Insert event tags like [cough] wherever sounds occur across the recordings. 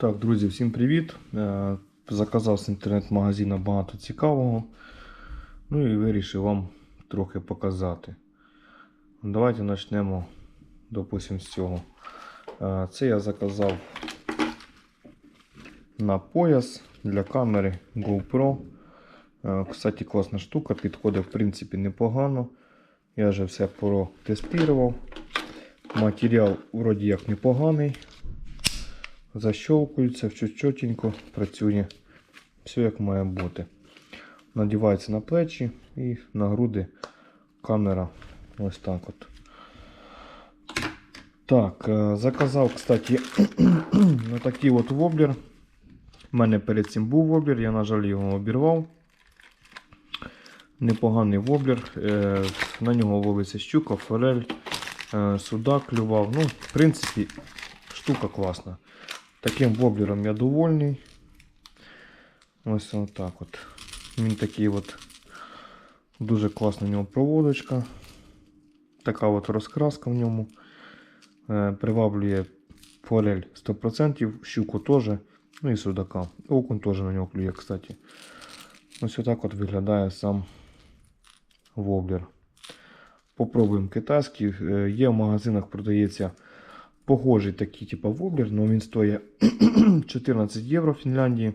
Так, друзі, всім привіт. Е, Заказав з інтернет-магазину багато цікавого. Ну і вирішив вам трохи показати. Давайте почнемо, допустим, з цього. Е, Це я заказав на пояс для камери GoPro. Е, Кстати, класна штука, підходить в принципі непогано. Я вже все протестував. Матеріал вроді як непоганий. Защелкується, чотенько працює. Все як має бути. Надівається на плечі і на груди камера ось так от. Так, е, заказав, кстати, [clears throat] на такий от воблер. У мене перед цим був воблер, я, на жаль, його обірвав. Непоганий воблер. Е, На нього ловиться щука, форель, е, судак клював. Ну, в принципі, штука класна. Таким воблером я довольний. Ось отак от. Він такий от дуже класна в нього проводочка. Така от розкраска в ньому. Е, приваблює форель 100%, щуку теж. Ну і судака. Окунь теж на нього клює, кстати. Ось отак от виглядає сам воблер. Попробуємо китайський. Е, Є в магазинах продається похожий такий, типу воблер, але він стоїть [clears throat] 14 євро в Фінляндії.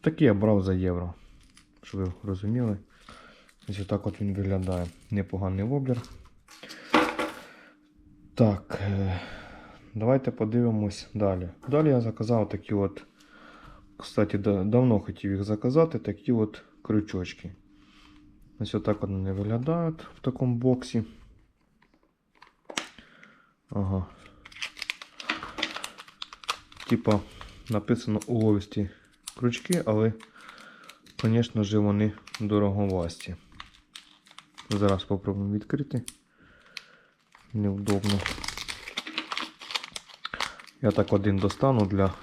Такий я брав за євро. Щоб ви розуміли. Ось отак от він виглядає. Непоганий воблер. Так, е, давайте подивимось далі. Далі я заказав такі от. Кстати, давно хотів їх заказати, такі от крючочки. Ось отак от вони виглядають в такому боксі. Ага. Типа написано уловисті крючки, але, звісно ж, вони дороговасті. Зараз спробуємо відкрити. Невдобно. Я так один достану для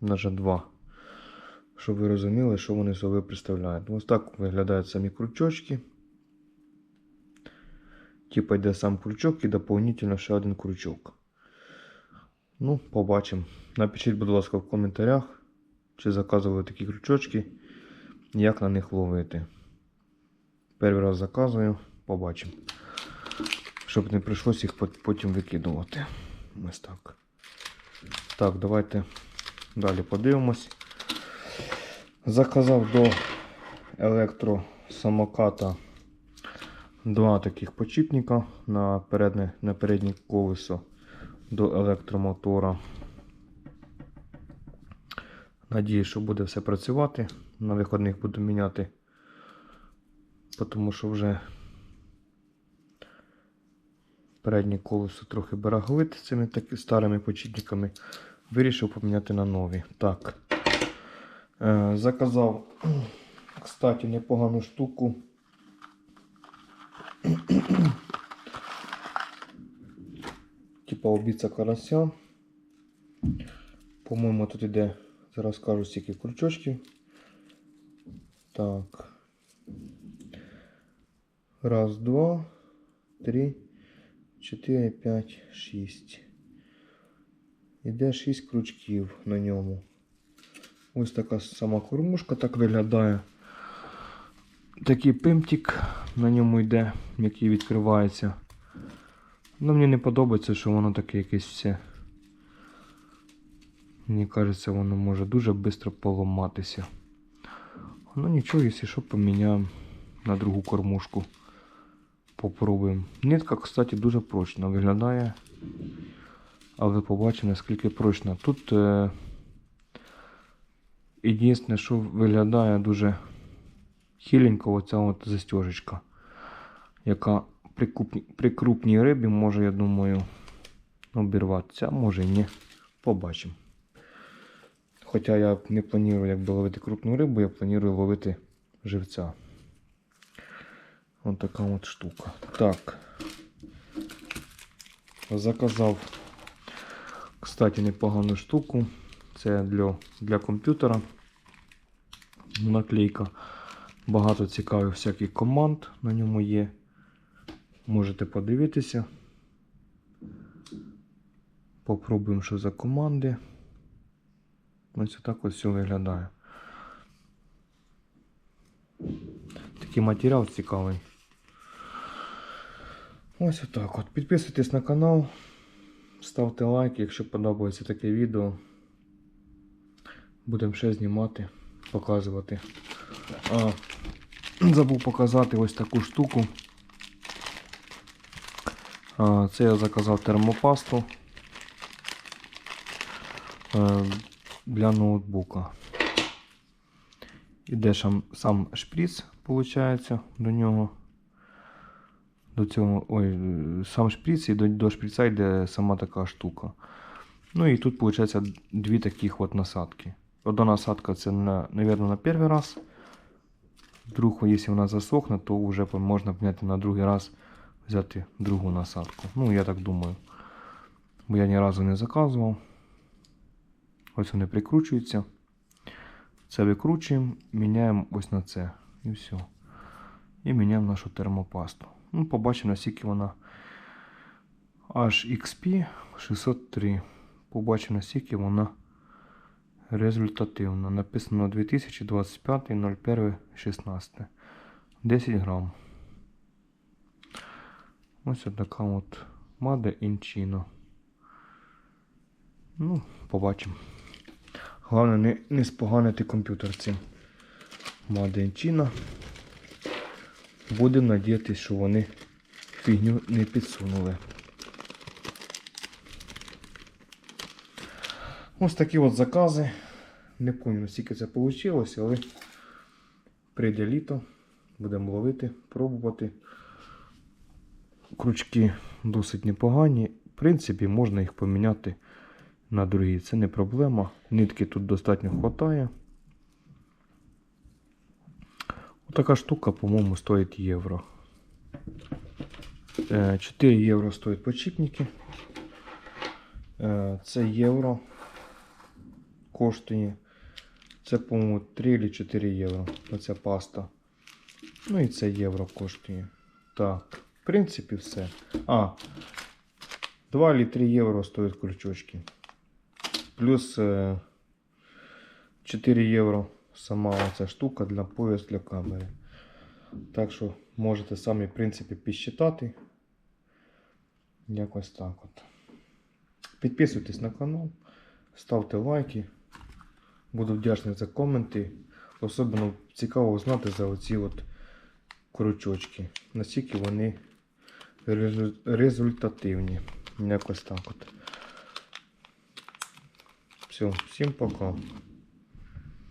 навіть два. Щоб ви розуміли, що вони собою представляють. Ось так виглядають самі крючочки. Типа йде сам крючок і доповнительно ще один крючок. Ну, побачимо. Напишіть, будь ласка, в коментарях, чи заказували такі крючочки, як на них ловити. Перший раз заказую, побачимо. Щоб не прийшлося їх потім викидувати. Ось так. Так, давайте далі подивимось. Заказав до електросамоката два таких почіпника на переднє, на переднє колесо до електромотора. Надію, що буде все працювати. На виходних буду міняти, тому що вже переднє колесо трохи бараглит цими таки старими почіпниками. Вирішив поміняти на нові. Так. Е, заказав, кстати, непогану штуку. Типа обіця карася. По-моєму, тут іде, зараз скажу стільки крючочків. Так. Раз, два, три, чотири, п'ять, шість. Іде шість крючків на ньому. Ось така сама кормушка так виглядає. Такий пимтик на ньому йде, який відкривається. Ну, мені не подобається, що воно таке якесь все. Мені кажеться, воно може дуже швидко поламатися. Ну нічого, якщо що, поміняємо на другу кормушку. Попробуємо. Нитка, кстати, дуже прочна виглядає. Але побачимо, наскільки прочна. Тут е, єдине, що виглядає дуже хиленько, оця от застежечка, яка при, купні- при крупній рибі може, я думаю, обірватися, а може і ні. Побачимо. Хоча я не планую якби ловити крупну рибу, я планую ловити живця. Ось така от штука. Так. Заказав, кстати, непогану штуку. Це для, для комп'ютера. Наклейка. Багато цікавих всяких команд на ньому є. Можете подивитися. Попробуємо, що за команди. Ось так ось все виглядає. Такий матеріал цікавий. Ось отак от. Підписуйтесь на канал, ставте лайки, якщо подобається таке відео. Будемо ще знімати, показувати. Забув показати ось таку штуку. Це я заказав термопасту е, для ноутбука. Іде сам, шприц, виходить, до нього. До цього, ой, сам шприц і до, до шприца йде сама така штука. Ну і тут, виходить, дві таких от насадки. Одна насадка це, на, на перший раз. Вдруг, якщо вона засохне, то вже можна підняти на другий раз взяти другу насадку. Ну, я так думаю. Бо я ні разу не заказував. Ось вони прикручуються. Це викручуємо, міняємо ось на це. І все. І міняємо нашу термопасту. Ну, побачимо, наскільки вона HXP 603. Побачимо, наскільки вона результативна. Написано 2025 01 16. 10 грам. Ось така от in China. Ну, побачимо. Головне не, не споганити комп'ютер цим. In China. Будемо надіятися, що вони фігню не підсунули. Ось такі от закази. Не пам'ятаю, скільки це вийшло, але прийде літо. Будемо ловити, пробувати. Крючки досить непогані. В принципі, можна їх поміняти на другі. Це не проблема. Нитки тут достатньо вистачає. Така штука, по-моєму, стоїть євро. Е, 4 євро стоять подшипники. Е, Це євро коштує. Це, по-моєму, 3 чи 4 євро. Оця паста. Ну і це євро коштує. Так, в принципі, все. А, 2 чи 3 євро стоять крючочки. Плюс е, 4 євро сама ця штука для пояс для камери. Так що можете самі, в принципі, підсчитати. Якось так от. Підписуйтесь на канал, ставте лайки. Буду вдячний за коменти. Особливо цікаво знати за оці от крючочки. Наскільки вони результативні. Якось так от. Все, всім пока.